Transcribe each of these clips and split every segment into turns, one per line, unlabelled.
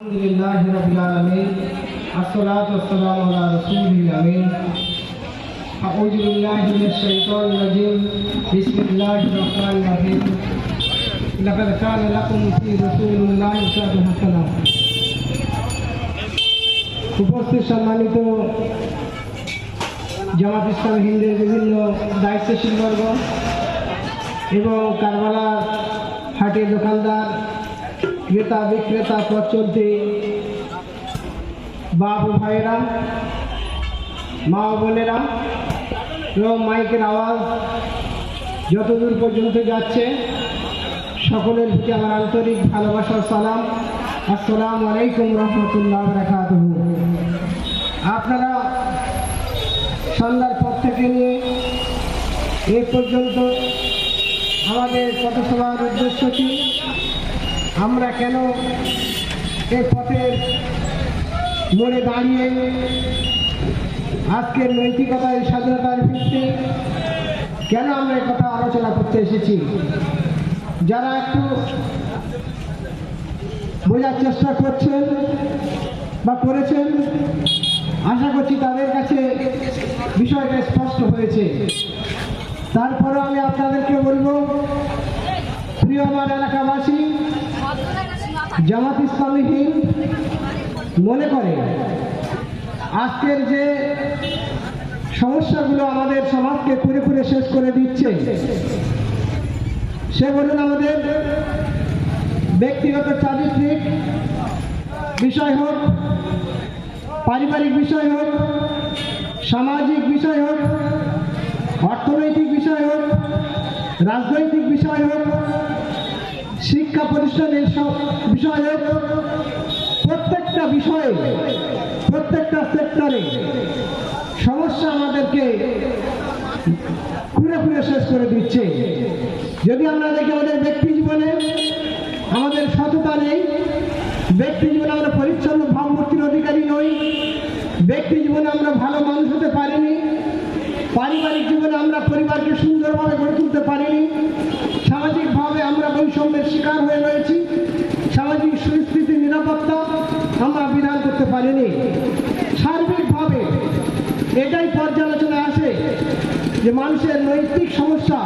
الحمد لله رب العالمين الصلاة والسلام على رسوله الأمين أعوذ بالله من الشيطان الرجيم بسم الله الرحمن الرحيم لقد كان لكم في رسول الله أسوة حسنة উপস্থিত সম্মানিত জামাত ইসলাম হিন্দের বিভিন্ন দায়িত্বশীল বর্গ এবং কারবালা হাটের দোকানদার ক্রেতা বিক্রেতা পথ চলতে বাবু ভাইয়েরা, মা বোনেরা, এবং মাইকের আওয়াজ যতদূর পর্যন্ত যাচ্ছে, সকলের প্রতি আমার আন্তরিক ভালোবাসার সালাম। আসসালামু আলাইকুম রহমতুল্লাহ রাখাত আপনারা সন্ধ্যার পর থেকে নিয়ে এ পর্যন্ত আমাদের পথসভার উদ্দেশ্য কি? আমরা কেন এই পথের মোড়ে দাঁড়িয়ে আজকের নৈতিকতায় স্বাধীনতার ভিত্তি কেন আমরা কথা আলোচনা করতে এসেছি? যারা একটু বোঝার চেষ্টা করছেন বা করেছেন, আশা করছি তাদের কাছে বিষয়টা স্পষ্ট হয়েছে। তারপরে আমি আপনাদেরকে বলব, প্রিয় আমার এলাকাবাসী জামাত ইসলামী হিন্দ মনে করে, আজকের যে সমস্যাগুলো আমাদের সমাজকে পুরে পুরে শেষ করে দিচ্ছে, সে বলুন আমাদের ব্যক্তিগত চারিত্রিক বিষয় হোক, পারিবারিক বিষয় হোক, সামাজিক বিষয় হোক, অর্থনৈতিক বিষয় হোক, রাজনৈতিক বিষয় হোক শিক্ষা প্রতিষ্ঠানের সব বিষয় প্রত্যেকটা বিষয়ে, প্রত্যেকটা সেক্টরে সমস্যা আমাদেরকে ঘুরে ঘুরে শেষ করে দিচ্ছে। যদি আমরা দেখি আমাদের ব্যক্তি জীবনে, আমাদের সততা নেই, ব্যক্তি জীবনে আমরা পরিচ্ছন্ন ভাবমূর্তির অধিকারী নই, ব্যক্তি জীবনে আমরা ভালো মানুষ হতে পারিনি পারিবারিক জীবনে আমরা পরিবারকে সুন্দরভাবে গড়ে তুলতে পারিনি। সামাজিকভাবে আমরা বৈষম্যের শিকার হয়ে রয়েছি। সামাজিক সুস্থিতির নিরাপত্তা আমরা বিধান করতে পারিনি। সার্বিকভাবে এটাই পর্যালোচনা আসে যে মানুষের নৈতিক সমস্যা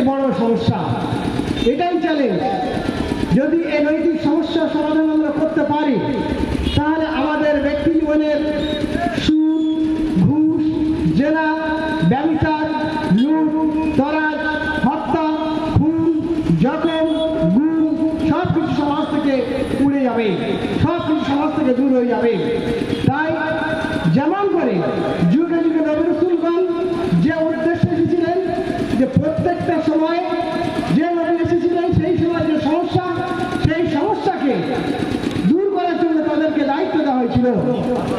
এ বড় সমস্যা। এটাই চ্যালেঞ্জ যদি এই নৈতিক সমস্যার সমাধান আমরা করতে পারি, তাহলে আমাদের ব্যক্তি জীবনের ঘুষ জেলা ব্যবচার লুট, তরাজ, হত্যা, খুন, জখম, গুম, সব কিছু সমাজ থেকে উড়ে যাবে। সব কিছু সমাজ থেকে দূর হয়ে যাবে। তাই যেমন করে যুগে যুগে নবী রসুলগণ যে উদ্দেশ্যে এসেছিলেন, যে প্রত্যেকটা সময় যে নবী এসেছিলেন, সেই সময় যে সমস্যা, সেই সমস্যাকে দূর করার জন্য তাদেরকে দায়িত্ব দেওয়া হয়েছিল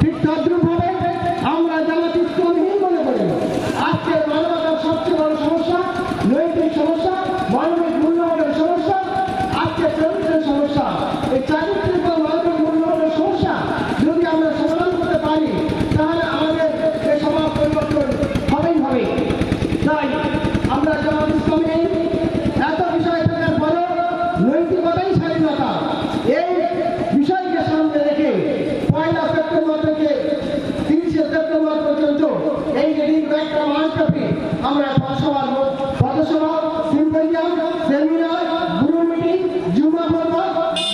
ঠিক তদ্রুপভাবে আমরা জামাত ইসলামহীন মনে করি আজকের মানবতার সবচেয়ে বড় সমস্যা নৈতিক সমস্যা মানবিক মূল্যবোধের সমস্যা আজকে চরিত্রের সমস্যা এই চারিত্রিক ও মানবিক মূল্যবোধের সমস্যা যদি আমরা সমাধান করতে পারি তাহলে আমাদের এই সমাজ পরিবর্তন হবেই হবে তাই আমরা জামাত ইসলামী এত বিষয় থাকার পরেও নৈতিকতাই স্বাধীনতা এই বিষয়কে সামনে রেখে পয়লা সেপ্টেম্বর থেকে তিরিশে সেপ্টেম্বর পর্যন্ত এই যে দীর্ঘ একটা মাসব্যাপী আমরা পথসভার পথসভা সিম্পোজিয়াম সেমিনার গ্রুপ মিটিং জুমা পর্ব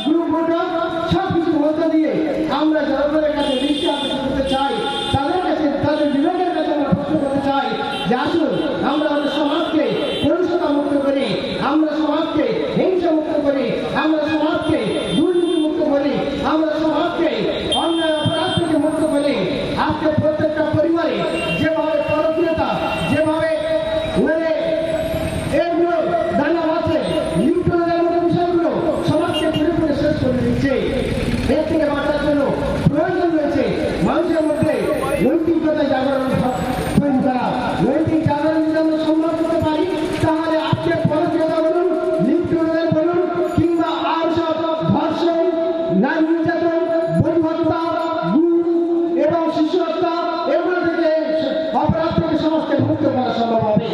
গ্রুপ ভোটার সব কিছুর মধ্য দিয়ে আমরা জনগণের কাছে দৃষ্টি আকর্ষণ করতে চাই তাদের কাছে তাদের বিবেকের কাছে আমরা প্রশ্ন করতে চাই যে আসুন আমরা আমাদের সমাজকে কলুষতা মুক্ত করি আমরা সমাজকে হিংসা মুক্ত করি আমরা সমাজকে দুর্নীতি মুক্ত করি আমরা সমাজকে অন্যায় অপরাধ থেকে মুক্ত করি আজকে সমাজকে মুক্ত করা সম্ভব হবে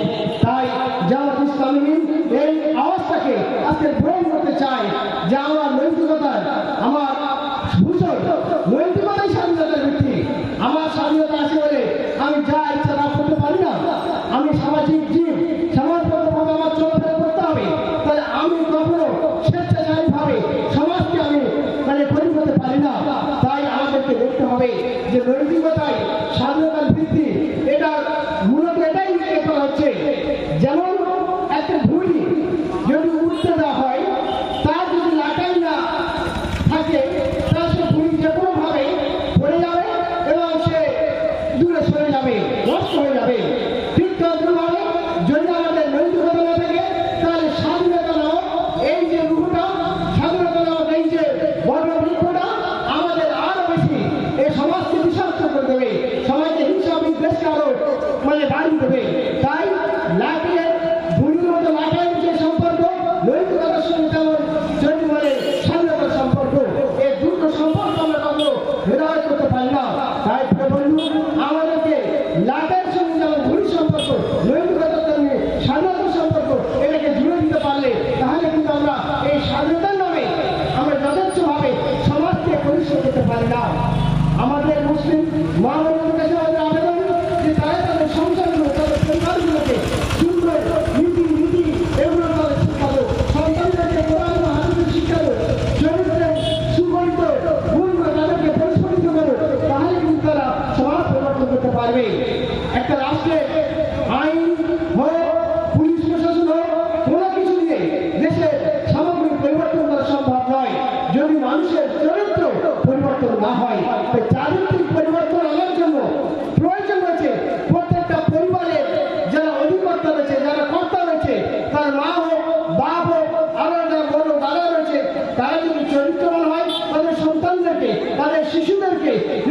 kardeşi şu dergi.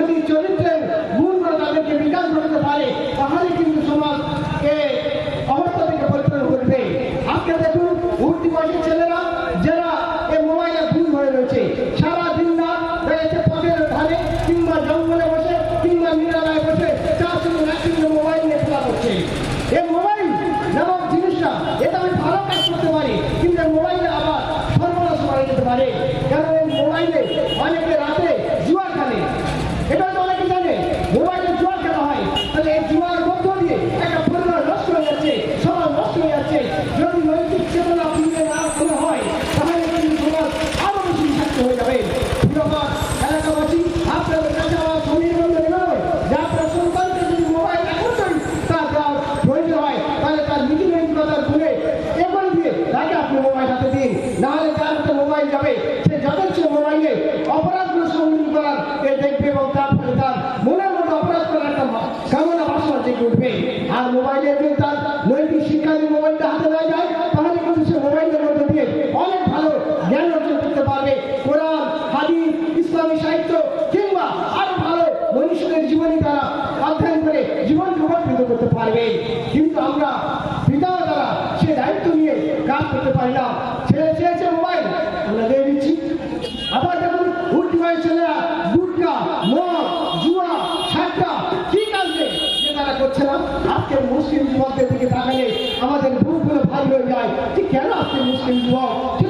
ঠিক উঠবে। আর মোবাইলের যদি তার নৈতিক শিক্ষা যদি মোবাইলটা হাতে দেওয়া যায়, তাহলে কিন্তু সে মোবাইলের মধ্যে দিয়ে অনেক ভালো জ্ঞান অর্জন করতে পারবে। কোরআন হাদি ইসলামী সাহিত্য, কিংবা আরও ভালো মনুষ্যদের জীবনে তারা অধ্যয়ন করে জীবন জীবন করতে পারবে। মুসলিম যুবকদের দিকে তাকালে আমাদের বুকগুলো ভারী হয়ে যায়। যে কেন আজকে মুসলিম যুবক?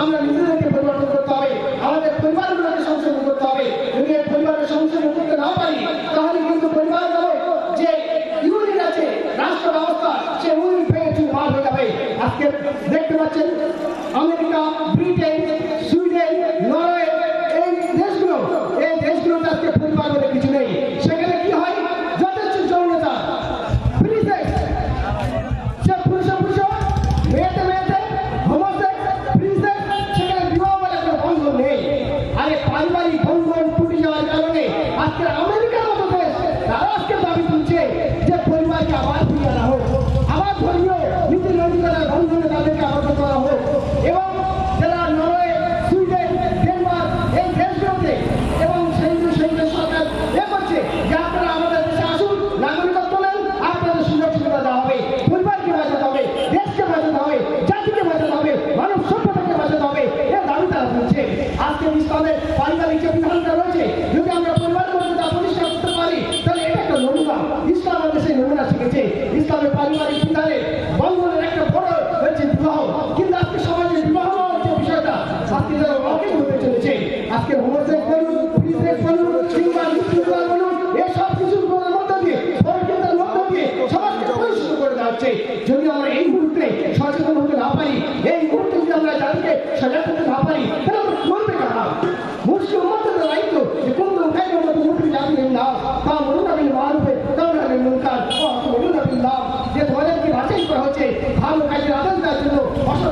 Háblale.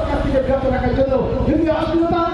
প্রার্থীদের গ্রেপ্তার রাখার জন্য যদি অস্থিরতা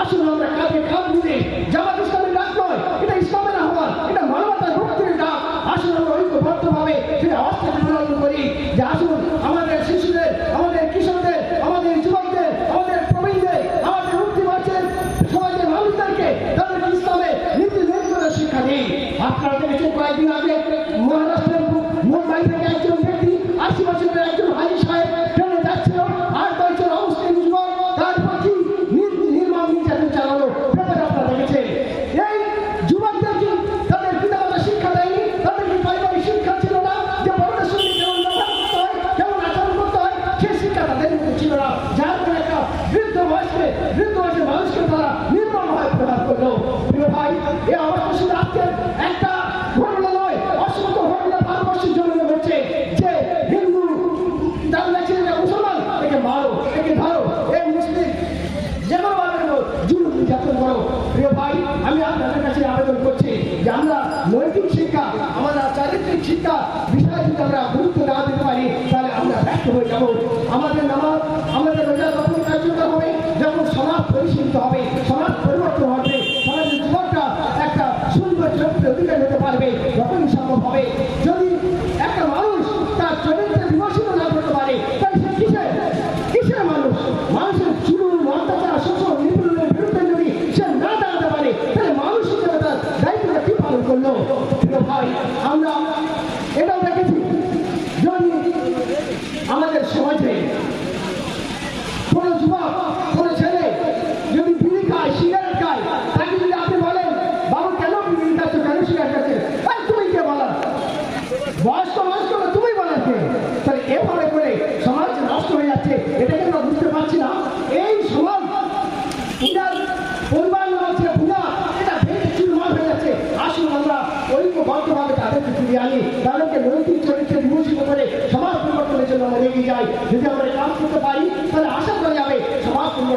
আসুন আমরা কাঁধে কাঁধ মিলে জামাত শিক্ষা, আমাদের চারিত্রিক শিক্ষা বিষয় যদি আমরা গুরুত্ব না দিতে পারি, তাহলে আমরা ব্যক্ত হয়ে যাব। আমাদের নামাজ, আমাদের রোজা কখন কার্যকর হবে, যখন সমাজ পরিশীলিত হবে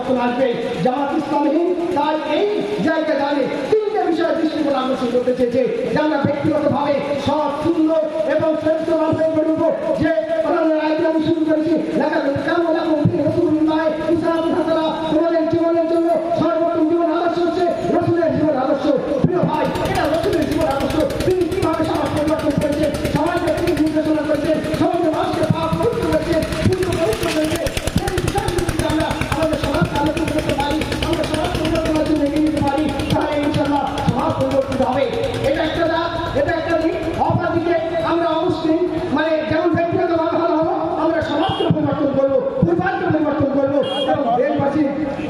পরিবর্তন আসবে জামাত ইসলামী তাই এই জায়গা দাঁড়িয়ে তিনটে বিষয়ে দৃষ্টিকোণ আকর্ষণ করতে চেয়েছে। যে ব্যক্তিগত ভাবে সৎ সুন্দর এবং শ্রেষ্ঠ রাস্তায় করব যে শুরু করেছি। লেখা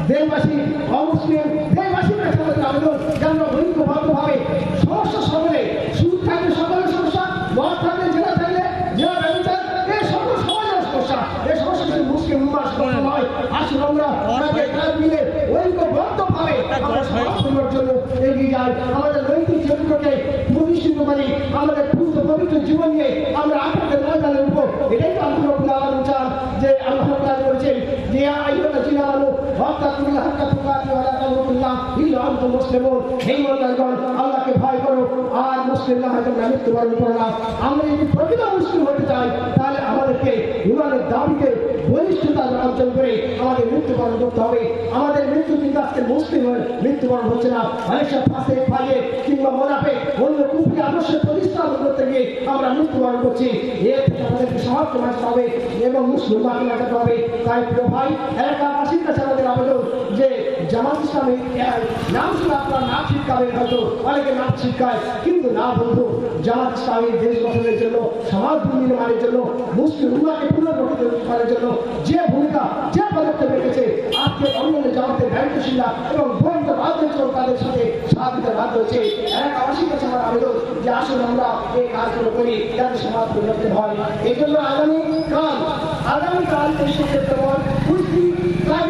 দেশবাসী, অমুসলিম দেশবাসীর কাছে আমাদের আবেদন যে আমরা ঐক্যবদ্ধভাবে সমস্যা সকলে সুদ থাকলে সকলের সমস্যা, মদ থাকলে জেলা থাকলে জেলা ব্যবচার এই সকল সমাজের সমস্যা। এই সমস্যা কিন্তু মুসলিম উন্মাস নয় আসুন আমরা ওনাকে কাজ মিলে ঐক্যবদ্ধভাবে আমরা সমাজ জন্য এগিয়ে যাই। আমাদের নৈতিক চরিত্রকে প্রতিষ্ঠিত করি। আমাদের পূর্ণ পবিত্র জীবন নিয়ে আমরা আপনাদের ময়দানে উঠবো এটাই তো আল্লাহ চান যে আল্লাহ করেছেন যে আইন চিনা আলো ওয়াত্তাকুল্লাহ হাক্কা তুকাতি ওয়া লা তামুতুল্লাহ ইল্লা আনতুম মুসলিমুন হে মুসলমান আল্লাহকে ভয় করো। আর মুসলিম না হয়তো মৃত্যুবরণ করো না। আমরা যদি প্রকৃত মুসলিম হতে চাই, তাহলে আমাদেরকে ইমানের দাবিকে বলিষ্ঠতা অর্জন করে আমাদের মৃত্যুবরণ করতে হবে। আমাদের মৃত্যু কিন্তু আজকে মুসলিম হয়ে মৃত্যুবরণ হচ্ছে না। অনেক সব ফাঁসে ফাইয়ে কিংবা মোনাফে অন্য কুফরি আদর্শের প্রতিস্থাপন করতে গিয়ে আমরা মৃত্যুবরণ করছি। এর থেকে আমাদেরকে সমাজকে বাঁচতে হবে এবং মুসলিম বাকি বাঁচাতে হবে। তাই প্রিয় ভাই, এলাকাবাসীর কাছে আমাদের আবেদন যে জামাত ইসলামী আহ, নাম শুনে আপনার নাচ শিক্ষাবেন হয়তো অনেকে নাচ শিক্ষায় কিন্তু না বন্ধু জামাত ইসলামী দেশ গঠনের জন্য সমাজ নির্মাণের জন্য মুসলিম উম্মাকে পুনর্গঠিত জন্য যে ভূমিকা যে পদক্ষেপ রেখেছে আজকে অন্যান্য জামাতের দায়িত্বশীলরা এবং বন্ধ রাজনৈতিক তাদের সাথে দিতে বাধ্য হচ্ছে এলাকাবাসীর কাছে আমার আবেদন যে আসুন আমরা এই কাজগুলো করি যাতে সমাজ পরিবর্তন হয়। এই জন্য আগামী কাল আগামী কাল তেইশে সেপ্টেম্বর কুচবিহার